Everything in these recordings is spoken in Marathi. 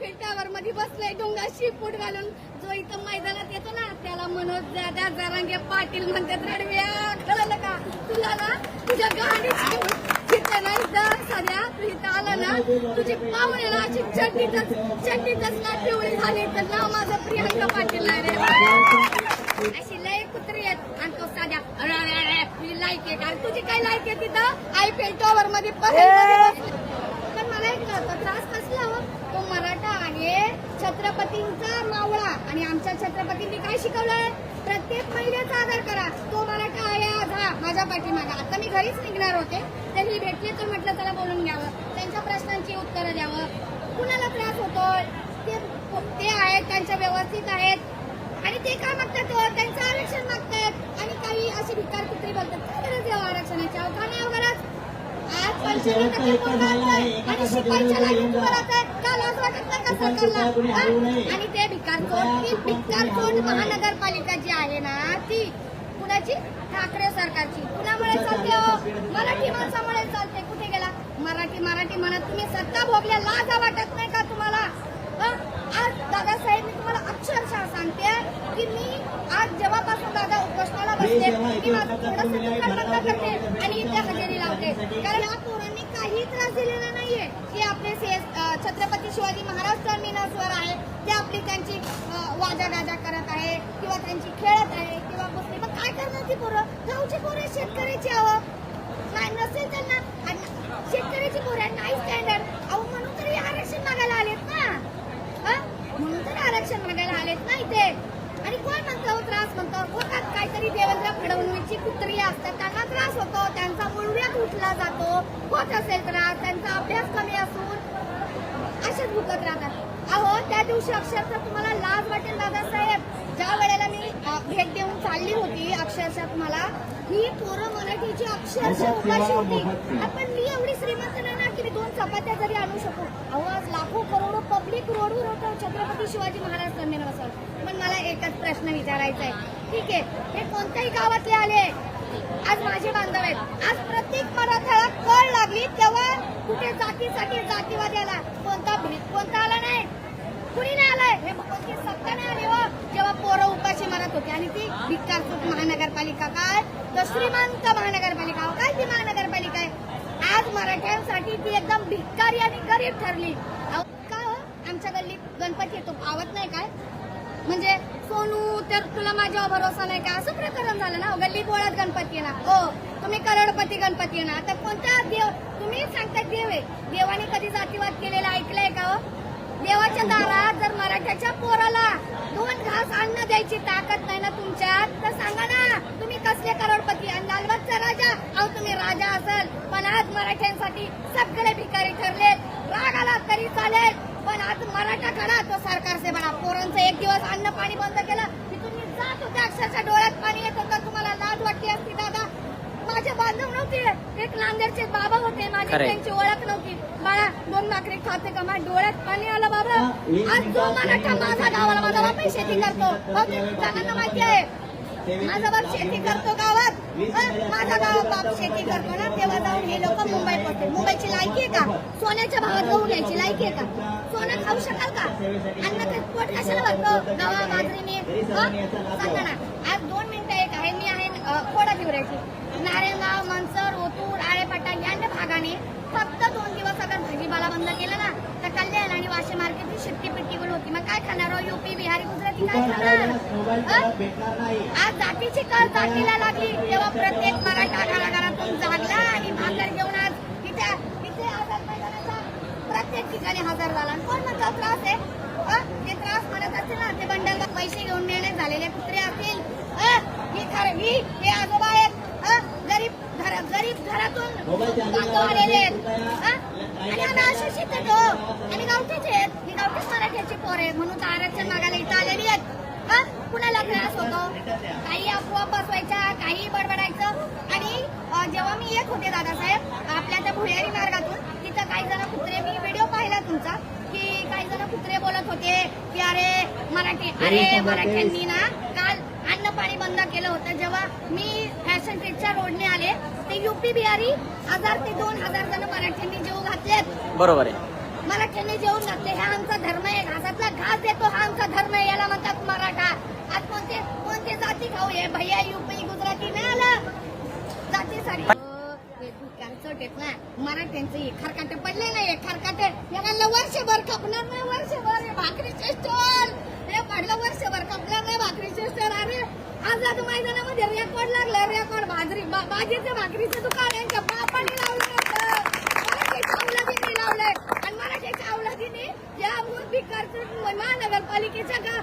आयफेल टावर मध्ये बसलाय डोंगाशी शिपूट घालून. जो इथं मैदानात येतो ना त्याला मनोज दादा जरांगे पाटील म्हणतात रडव्या कळलं का? तुला ना तुझ्या गाडीची तिथं सध्या तू इथं आला ना तुझी पाहुणे ना अशी चड्डीतच चड्डीतच ना पिवळी झाली. तर ना माझं प्रियंका पाटील नाही रे. अशी लय कुत्री आहेत. आणि तो साध्या अरे लाईक आहे कारण तुझी काय लाईक आहे तिथं? आयपीएल टॉवर मध्ये परेल पण मला एक कळतं त्रास कसला हो तो मराठा आहे छत्रपतींचा मावळा. आणि आमच्या छत्रपतींनी काय शिकवलंय? प्रत्येक महिलेचा आदर करा. तो मराठा आहे आज हा माझ्या पाठीमागा. आता मी घरीच निघणार होते. त्यांनी भेटले तर म्हटलं त्याला बोलून घ्यावं. त्यांच्या प्रश्नांची उत्तरं द्यावं. कुणाला त्रास होतोय? ते ते आहेत त्यांच्या व्यवस्थित आहेत. आणि ते काय मागतात हो? त्यांचं आरक्षण मागतात. आणि काही अशी भिकार कुत्री बोलतात. काय गरज आहे हो आरक्षणाची? अहो, का नाही हो गरज? आज पंचवीस टक्के आणि शिपाईच्या लाईनीत उभं राहतात. आणि ते भिकारचोट भिकारचोट महानगरपालिका जी आहे ना ती कुणाची? ठाकरे सरकारची. कुणामुळे चालते हो मराठी माणसामुळे चालते. कुठे गेला? मराठी मराठी म्हणत तुम्ही सत्ता भोगल्या लाजा वाटत नाही का तुम्हाला? आज दादासाहेब मी तुम्हाला अक्षरशः सांगते की मी आज जेव्हापासून दादा उपोषणाला बसते मी माझं थोडंसं करते आणि इथे हजेरी लावते कारण या पोरांनी काही त्रास दिलेला नाहीये. की आपले से- छत्रपती शिवाजी महाराज टर्मिनसवर आहे. ते आपली त्यांची वाजा गाजा करत आहे किंवा त्यांची खेळत आहे किंवा गोष्टी पण काय करणार ती पोरं? गावची पोरं शेतकऱ्याची हवं नाही नसेल त्यांना. शेतकऱ्याची पोरं नाही स्टँडर्ड अहो म्हणून तरी आरक्षण मागायला आलेत ना. म्हणून तर आरक्षण मागायला आलेत ना इथे. आणि कोण म्हणतो हो त्रास म्हणतो? होतात काहीतरी देवेंद्र फडणवीसची कुत्री असतात त्यांना त्रास होतो त्यांचा मुळव्यात उठला जातो. होत असेल त्रास त्यांचा अभ्यास कमी असून असेच भुकत राहतात. अहो त्या दिवशी अक्षरशः तुम्हाला लाज वाटेल दादासाहेब. ज्या वेळेला मी भेट देऊन चालली होती अक्षरशः तुम्हाला ही पोरं मराठीची अक्षरशः उपाशी होती. आपण मी एवढी श्रीमंत नाही ना की मी दोन चपात्या जरी आणू शकू अहो आज लाखो करोडो पब्लिक छत्रपती शिवाजी महाराज टर्मिनसवर पण मला एकच प्रश्न विचारायचा आहे. ठीक आहे हे कोणत्याही गावातले आले? आज माझे बांधव आहेत. आज प्रत्येक मराठ्याला कळ लागली तेव्हा कुठे जातीसाठी जातीवादी आला? कोणता भीत कोणता आला नाही? कुणी नाही आलाय? हे कोणती सत्ता नाही आली हो? जेव्हा पोरं उपाशी मारत होती. आणि ती भिकारचूक महानगरपालिका काय? तर श्रीमंत महानगरपालिका हो काय ती महानगरपालिका आहे? आज मराठ्यांसाठी ती एकदम भिकारी आणि गरीब ठरली. अहो, आमच्या गल्लीत गणपती येतो. आवत नाही काय? म्हणजे सोनू तर तुला माझ्यावर भरोसा नाही का? असं प्रकरण झालं ना? गल्ली बोळात गणपती आहे ना हो तुम्ही करोडपती गणपती आहे ना आता कोणता देव? तुम्ही सांगता देव आहे. देवाने कधी जातीवाद केलेला ऐकलंय का हो? देवाच्या दारात जर मराठ्याच्या पोराला दोन घास अन्न द्यायची ताकद नाही ना तुमच्यात तर सांगा ना तुम्ही कसले करोडपती? आणि लालबागचा राजा? अहो तुम्ही राजा असाल. पण आज मराठ्यांसाठी सगळे भिकारी ठरले राग आला तरी चालेल. पण आज मराठा खडा तो सरकारचे बना पोरांचं एक दिवस अन्न पाणी बंद केलं की तुम्ही जात होते अक्षरशः डोळ्यात पाणी येत होतं. तुम्हाला लाज वाटली असती दादा? माझे बांधव नव्हते. एक नांदेडचे बाबा होते माझी. त्यांची ओळख नव्हती. बाळा दोन भाकरी खाते का? माझ्या डोळ्यात पाणी आलं बाबा. आज जो मराठा माझा गावाला माझा बाप शेती करतो. हो जणांना माहिती आहे. माझा बाप शेती करतो गावात? माझा गाव बाप शेती करतो ना तेव्हा जाऊन हे लोक मुंबईत पोहोचते मुंबईची लायकी आहे का? सोन्याच्या भावात गहू घ्यायची लायकी आहे का? सोनं खाऊ शकाल का? अन्न पोट कशाला भरतो? गव्हा बाजरीने? सांगा ना. आज दोन मिनिटं एक आहे. मी आहे खोडा दिवऱ्याची नारायणगाव मनसर ओतूर आळेपाटा या भागाने फक्त दोन दिवस अगर भाजीपाला बंद केला ना तर कल्याण आणि वाशी मार्केटची शिट्टी पिट्टी बोल होती. मग काय खाणार हो? युपी बिहारी गुजराती काय खाणार? आज जातीची कळ जातीला लागली. तेव्हा प्रत्येक मराठा घराघरातून जागला आणि भाकर घेऊन आज इथे इथे आझाद मैदानाचा प्रत्येक ठिकाणी हजर झाला आणि कोण म्हणतो त्रास आहे? ते त्रास म्हणत असतील ना ते बंडल पैसे घेऊन नेणे झालेले कुत्रे असतील हं? ही खरं ही हे आजोबा आहेत? गरीब घर गरीब घरातून बांधव आलेले आहेत? आणि आम्ही आहेत हो आणि गावठीचे आहेत मी गावठीच मराठ्याची पोर आहे म्हणून आरक्षण मागायला इथं आलेली आहेत? कुणाला त्रास होतो काही अफवा बसवायच्या काही बडबडायचं आणि जेव्हा मी येत होते दादासाहेब आपल्या त्या भुयारी मार्गातून तिथं काही जण कुत्रे मी व्हिडिओ पाहिला तुमचा की काही जण कुत्रे बोलत होते की अरे मराठी अरे मराठ्यांनी ना काल अन्न पाणी बंद केलं होतं जेव्हा मी फॅशन ट्रीटच्या रोडने आले ते युपी बिहारी हजार ते दोन हजार जण मराठ्यांनी जीव घातलेत. बरोबर आहे. मराठ्याने जेवून घातले हा आमचा धर्म आहे घासातला घास देतो हा आमचा धर्म आहे याला म्हणतात मराठा. आज कोणते कोणते जाती खाऊ हे? भैया युपी गुजराती नाही आलं जातीसाठी. भिकार चोटेत ना मराठ्यांचं हे खरकाटे पडले नाही हे खरकाटे. याला वर्षभर खपणार नाही वर्षभर. हे भाकरीचे स्टॉल हे पडलं वर्षभर खपणार नाही भाकरीचे स्टॉल अरे आझाद मैदानामध्ये रेकॉर्ड लागलं रेकॉर्ड बाजरी बा- बाजीचे भाकरीचे दुकान यांच्या बापाने लावलं लावलंय आणि मराठीच्या औलादीने या मूळ महानगरपालिकेच्या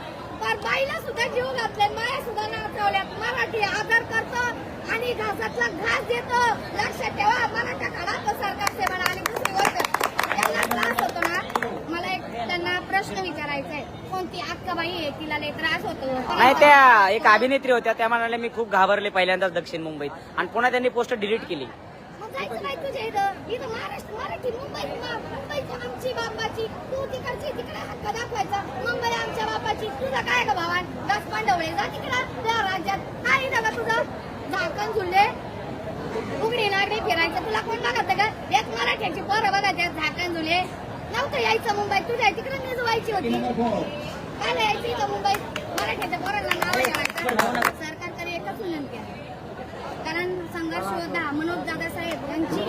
बाईला सुद्धा जीव घातलाय माया सुद्धा नाचवल्यात. मराठी आदर करतो आणि घासातला घास देतो. लक्षात ठेवा. मराठा काढा तो सरकार सेवा आणि दुसरी गोष्ट त्यांना त्रास होतो ना. मला एक त्यांना प्रश्न विचारायचा आहे कोणती अक्काबाई आहे? तिला लय त्रास होतो. नाही त्या एक अभिनेत्री होत्या. त्या म्हणाल्या मी खूप घाबरले पहिल्यांदाच दक्षिण मुंबईत. आणि पुन्हा त्यांनी पोस्ट डिलीट केली. मग जायचं काय तुझ्या इथं. इथं महाराष्ट्र मराठी मुंबई मुंबईची आमची बापाची. तू तिकडची तिकडे हक्क दाखवायचा. मुंबई आमच्या बापाची. तुझा काय ग भावान? दस पांडवळे जा तिकडं. त्या राज्यात. काय का तुझं. झाकण झुलले उघडी नागडी फिरायचं. तुला कोण बघत का एक मराठ्याची पोरं बघायचे झाकण झुले नव्हतं यायचं मुंबईत. तुझ्या तिकडे निजवायची होती. काय यायचं इथं मुंबईत? मराठ्याच्या पोरांना नाव ठेवायचं सरकारकडे एकच विनंती आहे कारण संघर्ष योद्धा मनोज दादासाहेब यांची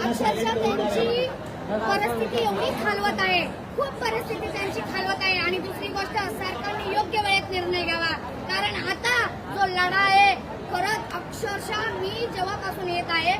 अक्षरशः त्यांची परिस्थिती एवढी खालवत आहे. खूप परिस्थिती त्यांची खालवत आहे. आणि दुसरी गोष्ट सरकारने योग्य वेळेत निर्णय घ्यावा. कारण आता जो लढा आहे परत अक्षरशः मी जेव्हापासून येत आहे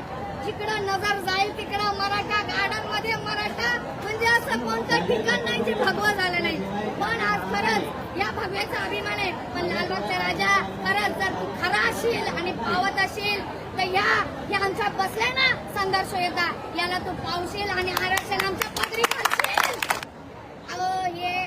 जिकडं नजर जाईल तिकडं मराठा गार्डनमध्ये मराठा म्हणजे असं कोणतं ठिकाण नाही जे भगवा झालं नाही. पण आज खरंच या भगव्याचा अभिमान आहे. पण लालबागचा राजा खरंच जर तू खरा असशील आणि पावत असेल तर या आमच्या आमच्यात ना संघर्ष येता याला तू पावशील आणि आरक्षण आमच्या पदरी करशील अहो हे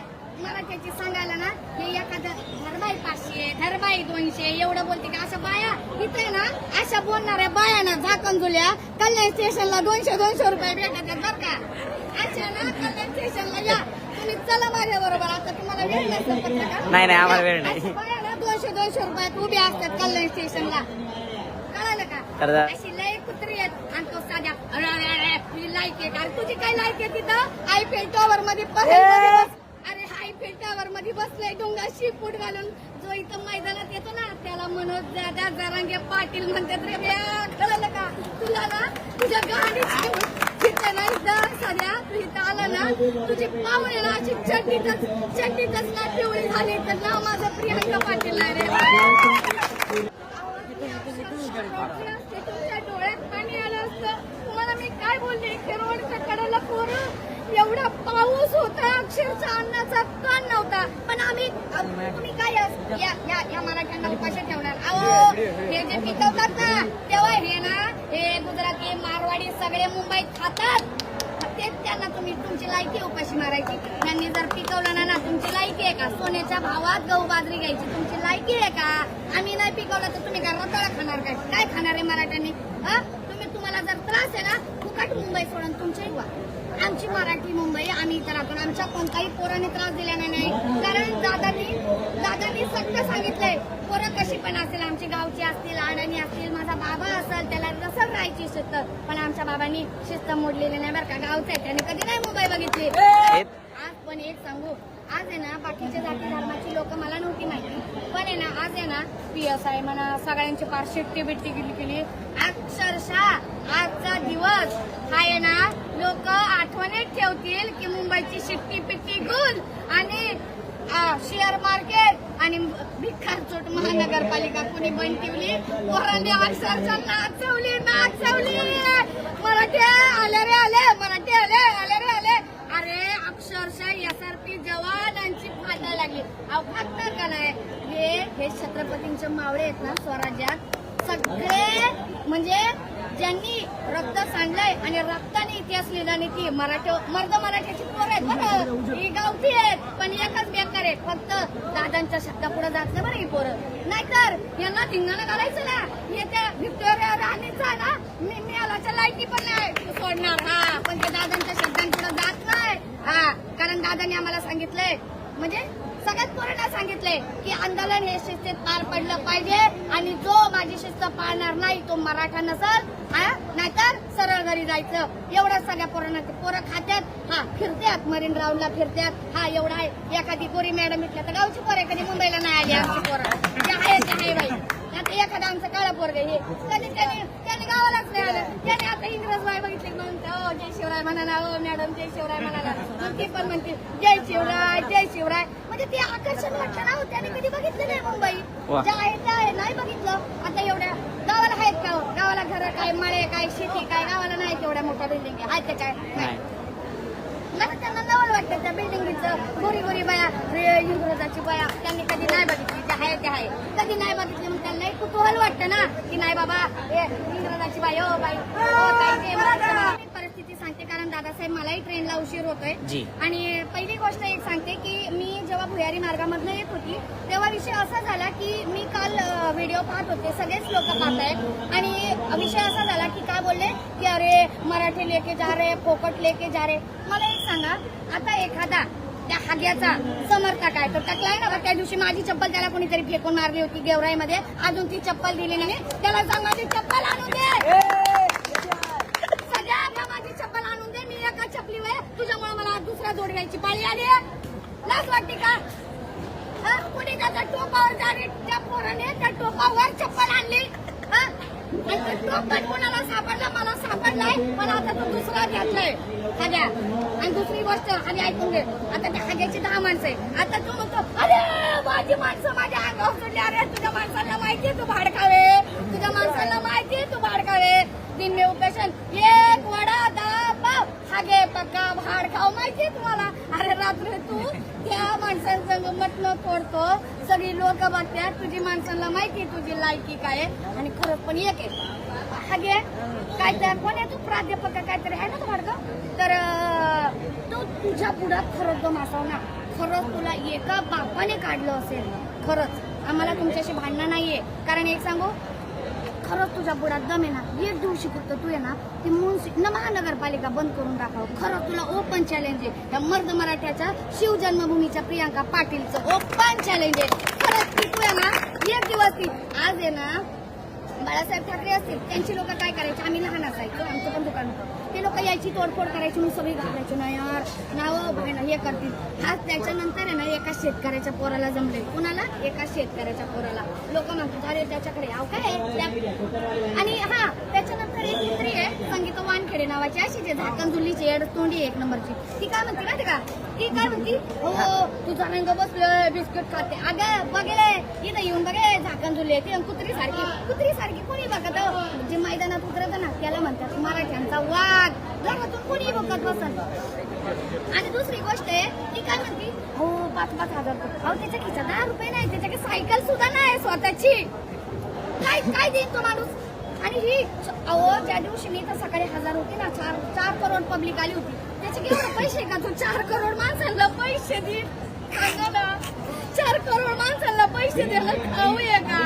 मराठ्याची सांगायला ना हे एखादं धरबाई पाचशे धरबाई दोनशे एवढं बोलते का? अशा बाया इथे ना अशा बोलणाऱ्या बाया ना झाकण जुल्या कल्याण स्टेशनला दोनशे दोनशे रुपये भेटतात बरं का? अशा ना कल्याण स्टेशनला या. तुम्ही चला माझ्या बरोबर आता तुम्हाला वेळ. नाही, नाही, आम्हाला वेळ नाही. बाया ना दोनशे दोनशे रुपयात उभे असतात कल्याण स्टेशनला. कळालं का? अशी लय कुत्री आहेत. आणि तो साध्या लायक आहे तुझी काय लायक आहे तिथं आयफेल टॉवर मध्ये परेलमध्ये बस. अरे मध्ये बसलंय डोंगा शिपूट घालून. जो इथं मैदानात येतो ना त्याला मनोज दादा जरांगे पाटील म्हणतात रे कळलं का? तुला ना तुझ्या गाडीची तिथं ना इथं साध्या तू इथं आला ना तुझी पाहुणे ना अशी चड्डीतच चड्डीतच ना पिवळी झाली तर ना माझं प्रियांका पाटील आहे रे. तुमच्या डोळ्यात पाणी आलं असतं. तुम्हाला मी काय बोलले? इथे रोडच्या कडेला पोरं. एवढा पाऊस होता अक्षरशः अन्नाचा कण नव्हता. पण आम्ही तुम्ही काय या या या मराठ्यांना उपाशी ठेवणार? अहो हे जे पिकवतात ना तेव्हा हे ना हे गुजराती मारवाडी सगळे मुंबईत खातात. तेच त्यांना तुम्ही तुमची लायकी उपाशी मारायची. त्यांनी जर पिकवलं ना ना तुमची लायकी आहे का? सोन्याच्या भावात गहू बाजरी घ्यायची. तुमची लायकी आहे का? आम्ही नाही पिकवलं तर तुम्ही काय रताळा खाणार काय? काय खाणार आहे मराठ्यांनी? हा? तुम्ही तुम्हाला जर त्रास आहे ना फुकट मुंबई सोडून तुमच्या युवा आमची मराठी मुंबई आम्ही इथं राहतो आमच्या कोणताही पोराने त्रास दिलेला नाही. कारण दादांनी दादांनी सत्य सांगितलंय. पोरं कशी पण असेल आमची गावची असतील अडाणी असतील माझा बाबा असेल त्याला रसद राहायची शिस्त. पण आमच्या बाबांनी शिस्त मोडलेली नाही बरं का. गावचं आहे. त्याने कधी नाही मुंबई बघितली. आज पण एक सांगू. आज आहे ना बाकीच्या जाती धर्माची लोक मला नव्हती माहिती. पण आहे ना आज आहे ना पी एस आय म्हणा सगळ्यांची फार शिट्टी बिट्टी केली केली. अक्षरशः आजचा दिवस हा आहे ना लोक आठवणीत ठेवतील की मुंबईची शिट्टी पिट्टी गुल आणि शेअर मार्केट आणि भिकार चोट महानगरपालिका कुणी ठेवली? पोरांनी अक्षरशः नाचवली नाचवली. मराठी आले रे आले मराठी आले आले रे आले. अरे अक्षरशः एसआरपी जवानांची फाटा लागली. अहो फाटणार का नाही? हे हे छत्रपतींचे मावळे आहेत ना स्वराज्यात. सगळे म्हणजे ज्यांनी रक्त सांडलंय आणि रक्ताने इतिहास लिहिला नाही ती मराठी मर्द मराठ्याची पोर आहेत बरं. ही गावठी आहेत. पण एकच बेकार आहे. फक्त दादांच्या शब्दापुढे जात नाही बरं ही पोरं. नाहीतर यांना धिंगाणं घालायचं ना. येत्या व्हिक्टोरिया राणीचा ना. मी मिळालाच्या लायकी पण नाही. सोडणार. हा. पण ते दादांच्या शब्दांपुढे जात नाही. हा. कारण दादांनी आम्हाला सांगितलंय. म्हणजे सगळ्यात पोरांना सांगितलंय की आंदोलन हे शिस्तीत पार पडलं पाहिजे आणि जो माझी शिस्त पाळणार नाही तो मराठा नसल हा? नाहीतर सरळ घरी जायचं. एवढं सगळ्या पोरांना पोरं खात्यात. हा फिरत्यात. मरीन राऊंडला फिरत्यात. हा एवढा आहे. एखादी पोरी मॅडम इथल्या तर गावची पोरं कधी मुंबईला नाही आली आमची पोरं. जे आहे ते आहे बाई. आता एखादा आमचं काळा पोरग हे त्यांनी त्यांनी त्यांनी गावालाच नाही आलं. त्याने आता इंग्रज बाय बघितली म्हणते हो जय शिवराय म्हणाला. हो मॅडम जय शिवराय म्हणाला. ती पण म्हणते जय शिवराय जय शिवराय. म्हणजे ते आकर्षण वाटतं ना हो, त्याने कधी बघितलं नाही मुंबई. जे आहे ते आहे नाही बघितलं. आता एवढ्या गावाला आहेत का हो? गावाला घर काय मळे काय शेती काय? गावाला नाही तेवढ्या मोठ्या बिल्डिंग आहेत ते काय? नाही. मला त्यांना नवल वाटतं त्या बिल्डिंगचं गोरी गोरी बाया इंग्रजाची बाया. त्यांनी कधी नाही बघितली. जे आहे ते आहे. कधी नाही बघितली मग त्यांना कुतूहल वाटतं ना की नाही बाबा इंग्रजाची बाई हो बाई. हो ते परिस्थिती सांगते कारण दादासाहेब मलाही ट्रेनला उशीर होतोय. जी. आणि पहिली गोष्ट एक सांगते की मी जेव्हा भुयारी मार्गामधनं येत होती तेव्हा विषय असा झाला की मी काल व्हिडिओ पाहत होते सगळेच लोक पाहत आहेत. आणि विषय असा झाला की काय बोलले? की अरे मराठी लेके जा रे फोकट लेके जा रे. मला एक सांगा आता एखादा त्या हाग्याचा समर्थक आहे तर टाकलाय ना त्या दिवशी माझी चप्पल त्याला कोणीतरी फेकून मारली होती गेवराईमध्ये. अजून ती चप्पल दिली नाही त्याला सांग माझी चप्पल आणून दे सगळ्यांना माझी चप्पल आणून दे मी एका चपलीवर तुझ्यामुळे मला दुसरा जोड घ्यायची पाळी आली लाच वाटते का? कुणी कोणी त्याच्या टोपावर जाणे त्या पोराने त्या टोपावर चप्पल आणली? हा? कोणाला सापडला? मला सापडलाय. पण आता तो दुसरा घेतलाय. खाद्या आणि दुसरी गोष्ट आणि ऐकून घे. आता त्या खाद्याची दहा माणसं आहे आता तू म्हणतो अरे माझी माणसं माझ्या अंगावर सुटली अरे तुझ्या माणसांना माहितीये तू भाडकावे. तुझ्या माणसांना माहितीये तू भाडकावे दिन में उपेशन एक वडा दहा पाव हागे पक्का भाड खाव माहितीये तुम्हाला अरे रात्री तू त्या माणसांसंग न तोडतो सगळी लोक बघतात तुझी माणसांना माहिती तुझी लायकी काय आहे. आणि खरंच पण एक आहे. हागे काय तर कोण आहे तू? प्राध्यापक काहीतरी आहे ना तू मार्ग? तर तू तुझ्या पुढात खरंच दम असाव ना. खरंच तुला एका बापाने काढलं असेल. खरंच. आम्हाला तुमच्याशी भांडणं नाहीये. कारण एक सांगू खरंच तुझ्या बुडात दम आहे ना? एक दिवशी फक्त तू आहे ना ती मुन्सि न महानगरपालिका बंद करून टाकावं. खरं तुला ओपन चॅलेंज आहे. त्या मर्द मराठ्याच्या शिवजन्मभूमीच्या प्रियांका पाटीलचं ओपन चॅलेंज आहे. खरंच ती तू आहे ना एक दिवस ती आज आहे ना बाळासाहेब ठाकरे असतील. त्यांची लोक काय करायची? आम्ही लहान असायचो. आमचं पण दुकान होतं. ते लोक यायची तोडफोड करायची म्हणून सगळी घालायची ना यार नाव भाईना हे करतील. हा त्याच्यानंतर आहे ना एका शेतकऱ्याच्या पोराला जमले कुणाला? एका शेतकऱ्याच्या पोराला. लोक म्हणतात अरे त्याच्याकडे आव काय? आणि हा त्याच्यानंतर एक स्त्री आहे संगीता वानखेडे नावाची अशी जे झाकण जुल्लीची एड तोंडी आहे एक नंबरची. ती काय म्हणते माहिती का? ती काय म्हणती? हो तुझा रंग बसलोय बिस्किट खाते. अगं बघेले इथं येऊन बघे झाकण झुले ती कुत्री सारखी कुत्री सारखी कोणी बघत? जे मैदानात उतरत ना त्याला म्हणतात मराठ्यांचा वाघ. जगातून कोणी बघत बसत आणि दुसरी गोष्ट आहे ती काय म्हणती? हो पाच पाच हजार अहो त्याच्या खिशात दहा रुपये नाही त्याच्याकडे सायकल सुद्धा नाही स्वतःची. काय काय देईन तो माणूस? आणि ही अहो ज्या दिवशी मी तर सकाळी हजार होती ना चार चार करोड पब्लिक आली होती. केवढे पैसे का? तू चार करोड माणसांना पैसे दे. चार करोड माणसांना पैसे द्यायला खाऊ आहे का?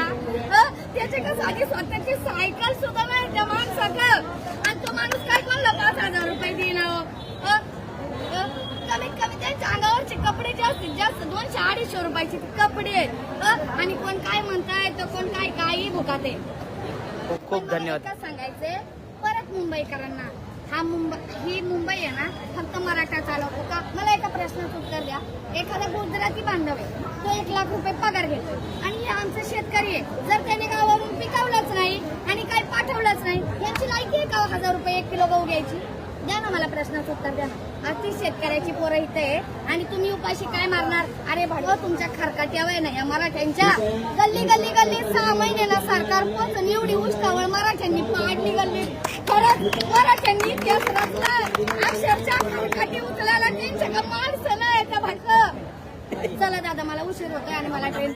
हं? त्याच्याकडे साधी स्वतःची सायकल सुद्धा नाही त्या माणसाकडं आणि तो माणूस काय बोलला? पाच हजार रुपये अहो. हं? कमीत कमी त्यांच्या अंगावरचे कपडे जास्तीत जास्त दोनशे अडीचशे रुपयाचे कपडे आहेत? आणि कोण काय म्हणताय? तर कोण काय काही भुकाते खूप खूप धन्यवाद. काय सांगायचंय. परत मुंबईकरांना. हा मुंबई ही मुंबई आहे ना फक्त मराठा चालवतो का? मला एका प्रश्नाचं उत्तर द्या. एखादा गुजराती बांधव आहे तो एक लाख रुपये पगार घेतो. आणि हे आमचं शेतकरी आहे. जर त्याने गावावरून पिकवलंच नाही आणि काही पाठवलंच नाही यांची लायकी आहे का? हजार रुपये एक किलो गहू घ्यायची? द्या ना मला प्रश्नाचं उत्तर द्या ना. अति शेतकऱ्याची पोरं इथे आहे. आणि तुम्ही उपाशी काय मारणार? अरे भाडव तुमच्या खरकाट्या वय नाही या मराठ्यांच्या गल्ली गल्ली गल्ली सहा महिने ना सरकार पोहोचून एवढी उष्टावळ मराठ्यांनी पाडली गल्ली खरंच मराठ्यांनी इतिहास रचला अक्षरशः खरकाटी उचलायला त्यांच्या का माणसं नाही त्या भाडकं चला दादा मला उशीर होतोय आणि मला ट्रेन